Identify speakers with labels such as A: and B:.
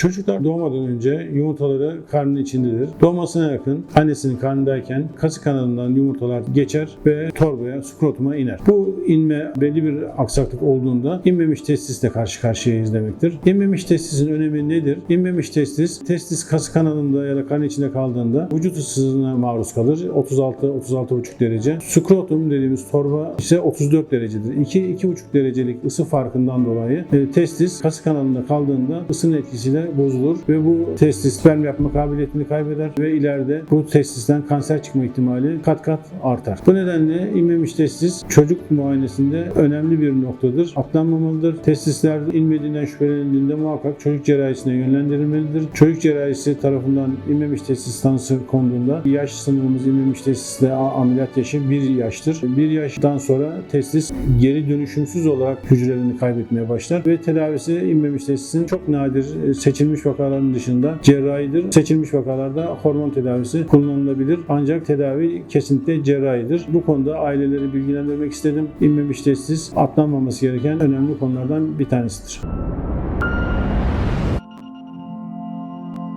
A: Çocuklar doğmadan önce yumurtaları karnın içindedir. Doğmasına yakın annesinin karnındayken kasık kanalından yumurtalar geçer ve torbaya, skrotuma iner. Bu inme belli bir aksaklık olduğunda inmemiş testisle karşı karşıyayız demektir. İnmemiş testisin önemi nedir? İnmemiş testis, testis kasık kanalında ya da karnın içinde kaldığında vücut ısısına maruz kalır. 36-36,5 derece. Skrotum dediğimiz torba ise 34 derecedir. 2-2,5 derecelik ısı farkından dolayı e, testis kasık kanalında kaldığında ısının etkisiyle bozulur ve bu testis sperm yapma kabiliyetini kaybeder ve ileride bu testisten kanser çıkma ihtimali kat kat artar. Bu nedenle inmemiş testis çocuk muayenesinde önemli bir noktadır. Atlanmamalıdır. Testisler inmediğinden şüphelenildiğinde muhakkak çocuk cerrahisine yönlendirilmelidir. Çocuk cerrahisi tarafından inmemiş testis tanısı konduğunda yaş sınırımız inmemiş testisle a- ameliyat yaşı bir yaştır. Bir yaştan sonra testis geri dönüşümsüz olarak hücrelerini kaybetmeye başlar ve tedavisi inmemiş testisin çok nadir e, seçilmiş vakaların dışında cerrahidir. Seçilmiş vakalarda hormon tedavisi kullanılabilir ancak tedavi kesinlikle cerrahidir. Bu konuda aileleri bilgilendirmek istedim. İnmemiş testis atlanmaması gereken önemli konulardan bir tanesidir.